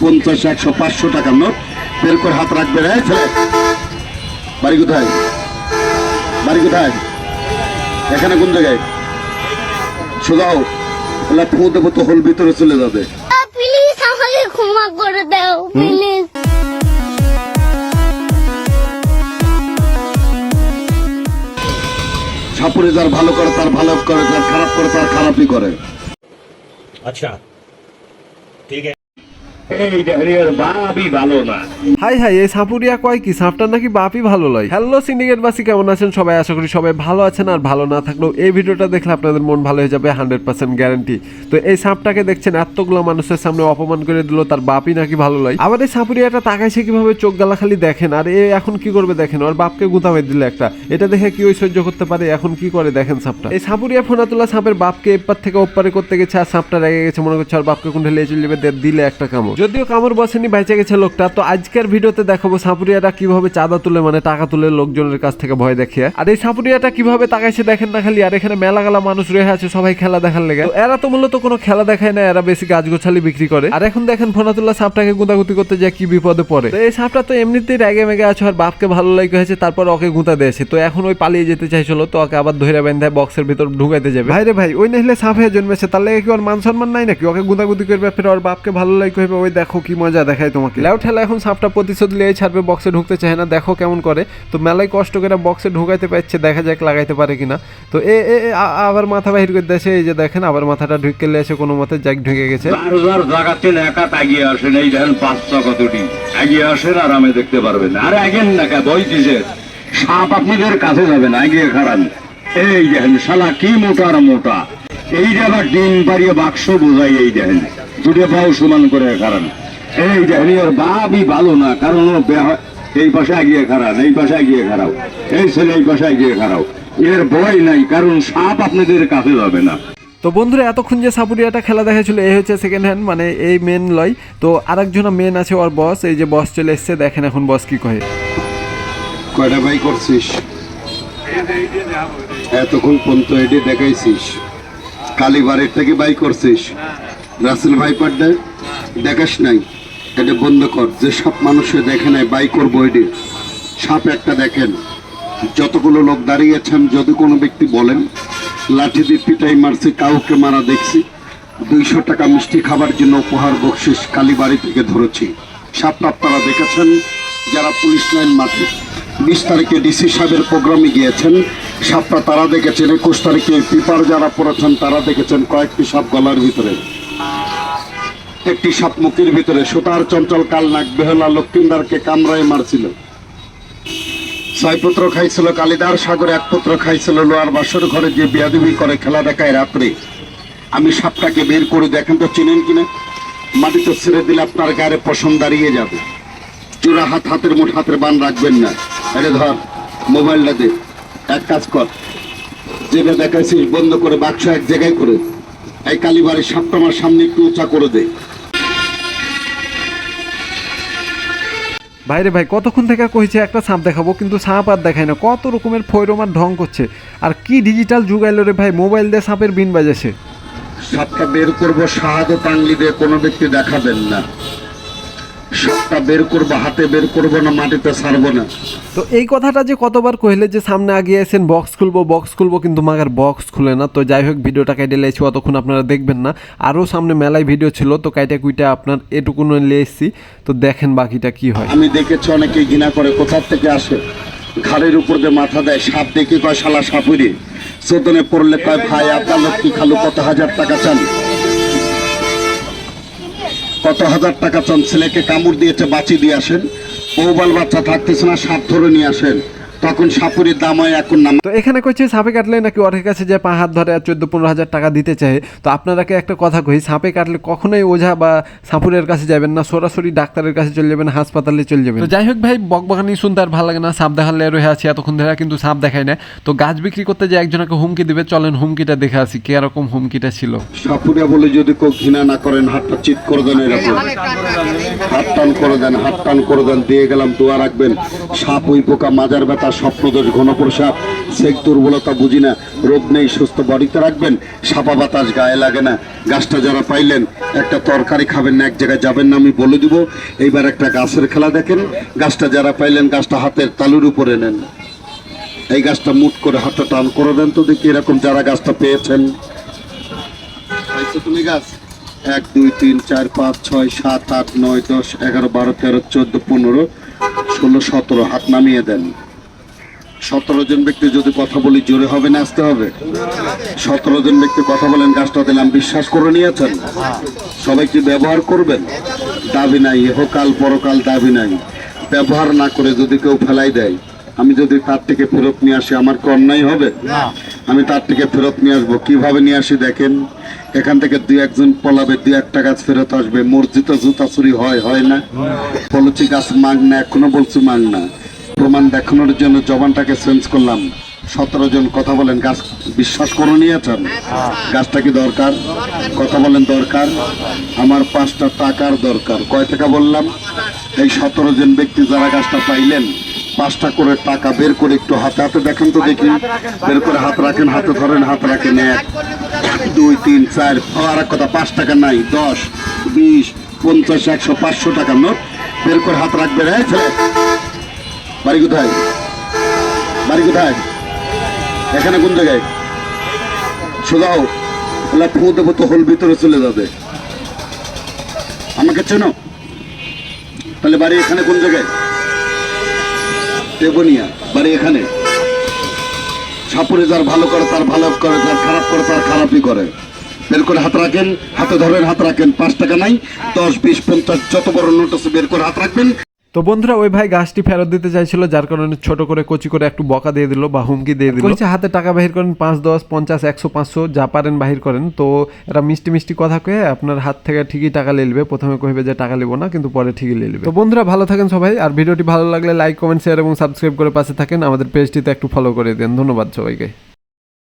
পঞ্চাশ একশো পাঁচশো টাকার নোট। বের করে হাত রাখবে রে ফেলে বাড়ি কোথায়? বাড়ি কোথায়? এখানে কোন জায়গায়? সোজাও এলা ফু দেবো তো হল ভিতরে চলে যাবে। প্লিজ যার ভালো করে তার ভালো করে যার খারাপ করে তার খারাপই করে। আচ্ছা ঠিক আছে। হাই হাই, এই সাপুরিয়া কয় কি? নাকি ভালো লয়? হ্যালো সিন্ডিকেট বাসী কেমন আছেন? সবাই আশা করি সবাই ভালো আছেন আর ভালো না থাকলেও এই ভিডিওটা দেখলে আপনাদের মন ভালো হয়ে যাবে হান্ড্রেড পার্সেন্ট গ্যারান্টি তো এই সাপটাকে দেখছেন, এতগুলো মানুষের সামনে অপমান করে দিল, তার বাপই নাকি ভালো লয়? আবার এই সাপুরিয়াটা তাকাইছে কীভাবে, চোখ গালা খালি দেখেন, আর এ এখন কি করবে দেখেন, ওর বাপকে গুতামে দিল একটা। এটা দেখে কি সহ্য করতে পারে, এখন কি করে দেখেন সাপটা? এই সাপুরিয়া ফোনাতুলা সাপের বাপকে এপার থেকে ওপারে করতে গেছে, আর সাপটা রেগে গেছে, মনে করছে আর বাপকে কোন ঢেলে চলে দিলে একটা কামড়। যদিও কামড় বসেনি বেঁচে গেছে লোকটা, তো আজকের ভিডিওতে দেখাবো সাপুরিয়াটা কীভাবে চাঁদা তুলে মানে টাকা তুলে লোকজনের কাছ থেকে ভয় দেখিয়ে। আর এই সাপুরিয়াটা কীভাবে তাকাইছে দেখেন না খালি, আর এখানে মেলা গালা মানুষ রয়ে আছে, সবাই খেলা দেখার লেগে। এরা তো মূলত কোনো খেলা দেখায় না, এরা বেশি গাছ গোছালি বিক্রি করে। আর এখন দেখেন ফোনাতুল্লাহ সাপটাকে গুঁতাগুতি করতে যায়, কি বিপদে পড়ে। তো এই সাপটা তো এমনিতেই রেগে মেগে আছে, আর বাপকে ভালো লাগে হয়েছে, তারপর ওকে গুঁতা দিয়েছে। তো এখন ওই পালিয়ে যেতে চাইছিল, তো ওকে আবার ধরে বেঁধে বক্সের ভিতর ঢুকাইতে যাবে। ভাই রে ভাই, ওই নাহলে সাপ হয়ে জন্মেছে, তার লেগে কি ওর মান সম্মান নাই নাকি? ওকে গুঁতাগুতি করবে, ফের ওর বাপকে ভালো লাগে ওই দেখো কি মজা দেখায় তোমাকে। লেউ ঠেলা এখন সাপটা প্রতিশোধ লিয়ে ছাড়বে বক্সে ঢুকতে চায় না দেখো কেমন করে। তো মেলায় কষ্ট করে বক্সে ঢুকাইতে পারছে দেখা যাক লাগাইতে পারে কিনা। তো এ এ আবার মাথা বাহির করে দেশে এই যে দেখেন আবার মাথাটা ঢুকে এসে কোনো মতে যাক ঢুকে গেছে। বারবার জাগাতেন একা এগিয়ে আসেন এই দেখেন পাঁচটা কতটি এগিয়ে আসেন আরামে দেখতে পারবেন। আর আগেন না কে বই দিছে। সাপ আপনাদের কাছে যাবে না এগিয়ে খারান এই দেখেন শালা কি মোটা আর মোটা। এই জায়গা ডিম পারিয়ে বাক্স বোঝাই এই দেখেন। দুটো পাও সমান করে খারান। এই দেখেন ওর বাবই ভালো না কারণ ও এই পাশে গিয়ে খারান এই পাশে গিয়ে খারাও। এই ছেলে এই পাশে এগিয়ে খারাও। এর ভয় নাই কারণ সাপ আপনাদের কাছে যাবে না। তো বন্ধুরা এতক্ষণ যে সাপুরিয়াটা খেলা দেখাচ্ছিল এই হচ্ছে সেকেন্ড হ্যান্ড মানে এই মেন লয়। তো আরেকজন মেন আছে ওর বস এই যে বস চলে এসছে দেখেন এখন বস কি কহে কয়টা বাই করছিস? এতক্ষণ পর্যন্ত এটি দেখাইছিস। কালীবাড়ির থেকে বাই করছিস? রাসেল ভাই পাড্ডা দেখাস নাই, এটা বন্ধ কর। যে সব মানুষে দেখে নাই, বাই করব এটি সাপ একটা দেখেন, যতগুলো লোক দাঁড়িয়েছেন যদি কোনো ব্যক্তি বলেন, লাঠি দিয়ে পিটাই মারছি, কাউকে মারা দেখছি, দুইশো টাকা মিষ্টি খাবার জন্য উপহার বকশিস কালীবাড়ি থেকে ধরেছি। সাপটা আপনারা দেখেছেন, যারা পুলিশ লাইন মাঠে বিশ তারিখে ডিসি সাহেবের প্রোগ্রামে গিয়েছেন, সাপটা তারা দেখেছেন, একুশ তারিখে পিপার যারা পড়েছেন, তারা দেখেছেন কয়েকটি সাপ গলার ভিতরে। একটি সাপ মুখের ভিতরে সুতার চঞ্চল কালনাক বেহলা লক্ষ্মীন্দারকে কামড়ায় মারছিল। ছয় পুত্র খাইছিল কালিদার, সাগরে এক পুত্র খাইছিল লোয়ার বাসর ঘরে যে বিয়াদুবি করে খেলা দেখায় রাত্রে। আমি সাপটাকে বের করে দেখেন তো চিনেন কিনা মাটিতে ছেড়ে দিলে আপনার গায়ে পশম দাঁড়িয়ে যাবে। চূড়া হাত, হাতের মুঠ, হাতের বান রাখবেন না। আরে ধর, মোবাইলটা দে। এক কাজ কর। যেটা দেখাইছিস বন্ধ করে বাক্স এক জায়গায় করে। এই কালীবাড়ির সাপটা আমার সামনে একটু উঁচা করে দে। ভাইরে ভাই, কতক্ষণ থেকে কইছে একটা সাপ দেখাবো, কিন্তু সাপ আর দেখায় না। কত রকমের ফৈরমার ঢং করছে। আর কি ডিজিটাল যুগ রে ভাই মোবাইল দিয়ে সাপের বিন বাজেছে সাপটা বের করব সাহায্য আংলি দিয়ে কোনো ব্যক্তি দেখাবেন না। সাপটা বের করব হাতে বের করব না মাটিতে ছাড়বো না। তো এই কথাটা যে কতবার কইলে যে সামনে আগিয়ে এসেন বক্স খুলবো বক্স খুলবো কিন্তু মাগার বক্স খুলে না। তো যাই হোক ভিডিওটা কেটে লেছি অতক্ষণ আপনারা দেখবেন না। আরও সামনে মেলায় ভিডিও ছিল তো কাইটা কুইটা আপনার নিয়ে এসেছি তো দেখেন বাকিটা কি হয়। আমি দেখেছি অনেকে ঘৃণা করে কোথার থেকে আসে? ঘাড়ের উপর দিয়ে মাথা দেয় সাপ দেখে কয় শালা সাপুরি। চোদনে পড়লে কয় ভাই আপনার লক্ষ্মী খালু কত হাজার টাকা চান? কত হাজার টাকা চান? ছেলেকে কামড় দিয়েছে, বাঁচিয়ে দিয়ে আসেন। বউবাল বাচ্চা থাকতেছে না সাপ ধরে নিয়ে আসেন। তখন সাপুরির দাম হয় এখন নাম তো এখানে কইছে সাপে কাটলে নাকি ওর কাছে যে পা হাত ধরে আর চোদ্দ পনেরো হাজার টাকা দিতে চায়। তো আপনারাকে একটা কথা কই সাপে কাটলে কখনোই ওঝা বা সাপুরের কাছে যাবেন না সরাসরি ডাক্তারের কাছে চলে যাবেন হাসপাতালে চলে যাবেন। তো যাই হোক ভাই বকবকানি শুনতে আর ভালো লাগে না সাপ দেখালে রয়ে আছি এতক্ষণ ধরে কিন্তু সাপ দেখায় না। তো গাছ বিক্রি করতে যে একজনকে হুমকি দিবে চলেন হুমকিটা দেখে আসি কে রকম হুমকিটা ছিল। সাপুরিয়া বলে যদি কেউ ঘৃণা না করেন হাতটা চিত করে দেন এরকম। হাত টান করে দেন হাত টান করে দেন দিয়ে গেলাম দোয়া রাখবেন। সাপ ওই পোকা মাজার ব্যথা বাতাস স্বপ্নদোষ ঘনপ্রসাদ। সেক দুর্বলতা বুঝি না, রোগ নেই, সুস্থ বডিতে রাখবেন, সাপা বাতাস গায়ে লাগে না। গাছটা যারা পাইলেন, একটা তরকারি খাবেন না, এক জায়গায় যাবেন না, আমি বলে দিব। এইবার একটা গাছের খেলা দেখেন, গাছটা যারা পাইলেন, গাছটা হাতের তালুর উপরে নেন। এই গাছটা মুট করে হাতটা টান করে দেন তো দেখি এরকম যারা গাছটা পেয়েছেন। তুমি গাছ? এক, দুই, তিন, চার, পাঁচ, ছয়, সাত, আট, নয়, দশ, এগারো, বারো, তেরো, চোদ্দ, পনেরো, ষোলো, সতেরো, হাত নামিয়ে দেন। সতেরো জন ব্যক্তি যদি কথা বলি জোরে হবে না আসতে হবে? সতেরো জন ব্যক্তি কথা বলেন গাছটা দিলাম বিশ্বাস করে নিয়েছেন? সবাই কি ব্যবহার করবেন? দাবি নাই ইহকাল পরকাল দাবি নাই। ব্যবহার না করে যদি কেউ ফেলাই দেয় আমি যদি তার থেকে ফেরত নিয়ে আসি আমার কি অন্যায় হবে? আমি তার থেকে ফেরত নিয়ে আসব কীভাবে নিয়ে আসি দেখেন? এখান থেকে দুই একজন পলাবে দুই একটা গাছ ফেরত আসবে মসজিদে জুতা চুরি হয় হয় না? বলেছি গাছ মাগ না এখনও বলছি মাগ না। প্রমাণ দেখানোর জন্য জবানটাকে চেঞ্জ করলাম। সতেরো জন কথা বলেন গাছ বিশ্বাস করে নিয়েছেন গাছটা কি দরকার? কথা বলেন দরকার। আমার পাঁচটা টাকার দরকার। কয় টাকা বললাম? এই সতেরো জন ব্যক্তি যারা গাছটা পাইলেন পাঁচটা করে টাকা বের করে একটু হাতে হাতে দেখেন তো দেখি। বের করে হাত রাখেন হাতে ধরেন হাত রাখেন এক দুই তিন চার আর এক কথা পাঁচ টাকা নাই দশ বিশ পঞ্চাশ একশো পাঁচশো টাকার নোট। বের করে হাত রাখবেন ছেলে। বাড়ি কোথায়? বাড়ি কোথায়? এখানে কোন জায়গায়? সোজাও ওলা ফু দেবো তো হোল ভিতরে চলে যাবে। আমাকে চেনো? তাহলে বাড়ি এখানে কোন জায়গায়? দেবনিয়া। বাড়ি এখানে। সাপুরে যার ভালো করে, তার ভালো করে, যার খারাপ করে, তার খারাপই করে। বের করে হাত রাখেন। হাতে ধরেন, হাত রাখেন। পাঁচ টাকা নাই। দশ, বিশ, পঞ্চাশ, যত বড় নোট আছে বের করে হাত রাখবেন। তো বন্ধুরা, ওই ভাই গাছটি ফেরত দিতে চাইছিল, যার কারণে ছোট করে কচি করে একটু বকা দিয়ে দিল বা হুমকি দিয়ে দিল। বলছে হাতে টাকা বাহির করেন, পাঁচ, দশ, পঞ্চাশ, একশো, পাঁচশো, যা পারেন বাহির করেন। তো এরা মিষ্টি মিষ্টি কথা কয়ে আপনার হাত থেকে ঠিকই টাকা লিলবে প্রথমে কইবে যে টাকা লিবো না, কিন্তু পরে ঠিকই লিলবে তো বন্ধুরা, ভালো থাকেন সবাই, আর ভিডিওটি ভালো লাগলে লাইক, কমেন্ট, শেয়ার এবং সাবস্ক্রাইব করে পাশে থাকেন। আমাদের পেজটিতে একটু ফলো করে দেন। ধন্যবাদ সবাইকে।